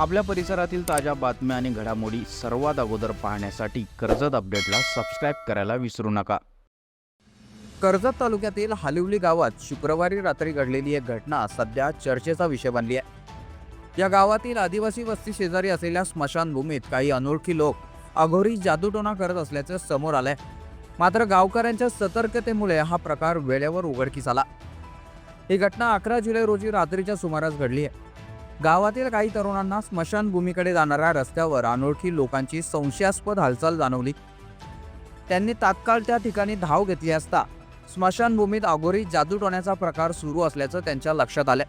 आपल्या परिसरातील ताज्या बातम्या आणि घडामोडी सर्वात अगोदर पाहण्यासाठी कर्जत अपडेटला सबस्क्राईब करायला विसरू नका. कर्जत तालुक्यातील हालिवली गावात शुक्रवारी रात्री घडलेली एक घटना सध्या चर्चेचा विषय बनली आहे. या गावातील आदिवासी वस्ती शेजारी असलेल्या स्मशानभूमीत काही अनोळखी लोक अघोरी जादूटोणा करत असल्याचं समोर आलंय. मात्र गावकऱ्यांच्या सतर्कतेमुळे हा प्रकार वेळेवर उघडकीस आला. ही घटना अकरा जुलै रोजी रात्रीच्या सुमारास घडली आहे. गावातील काही तरुणांना स्मशानभूमीकडे जाणाऱ्या रस्त्यावर अनोळखी लोकांची संशयास्पद हालचाल जाणवली. त्यांनी तात्काळ त्या ठिकाणी धाव घेतली असता स्मशानभूमीत अघोरी जादूटोण्याचा प्रकार सुरू असल्याचं त्यांच्या लक्षात आलं.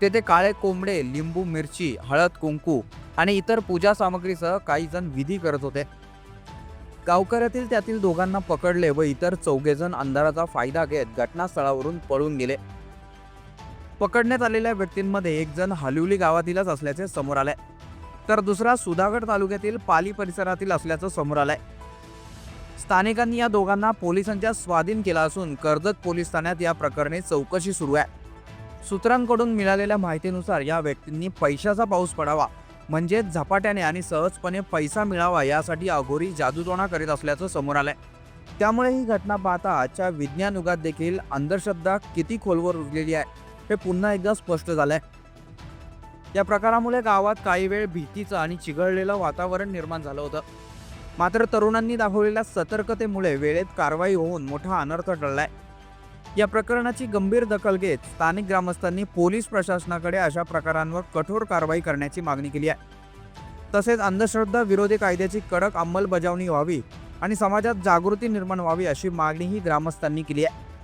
तेथे काळे कोंबडे लिंबू मिरची हळद कुंकू आणि इतर पूजा सामग्रीसह काही जण विधी करत होते. गावकऱ्यातील त्यातील दोघांना पकडले व इतर चौघेजण अंधाराचा फायदा घेत घटनास्थळावरून पळून गेले. पकडण्यात आलेल्या व्यक्तींमध्ये एक जण हलिवली गावातीलच असल्याचे समोर आलंय. तर दुसरा सुधागड तालुक्यातील पाली परिसरातील असल्याचं समोर आलंय. स्थानिकांनी या दोघांना पोलिसांच्या स्वाधीन केला असून कर्जत पोलीस ठाण्यात या प्रकरणी चौकशी सुरू आहे. सूत्रांकडून मिळालेल्या माहितीनुसार या व्यक्तींनी पैशाचा पाऊस पडावा म्हणजे झपाट्याने आणि सहजपणे पैसा मिळावा यासाठी अघोरी जादूटोणा करीत असल्याचं समोर आलंय. त्यामुळे ही घटना पाहता आजच्या विज्ञान युगात देखील अंधश्रद्धा किती खोलवर रुजलेली आहे. हे पुन्हा एकदा स्पष्ट झालंय. या प्रकारामुळे गावात काही वेळ भीतीचं आणि चिघळलेलं वातावरण निर्माण झालं होतं. मात्र तरुणांनी दाखवलेल्या सतर्कतेमुळे वेळेत कारवाई होऊन मोठा अनर्थ टळलाय. या प्रकरणाची गंभीर दखल घेत स्थानिक ग्रामस्थांनी पोलीस प्रशासनाकडे अशा प्रकारांवर कठोर कारवाई करण्याची मागणी केली आहे. तसेच अंधश्रद्धा विरोधी कायद्याची कडक अंमलबजावणी व्हावी आणि समाजात जागृती निर्माण व्हावी अशी मागणीही ग्रामस्थांनी केली आहे.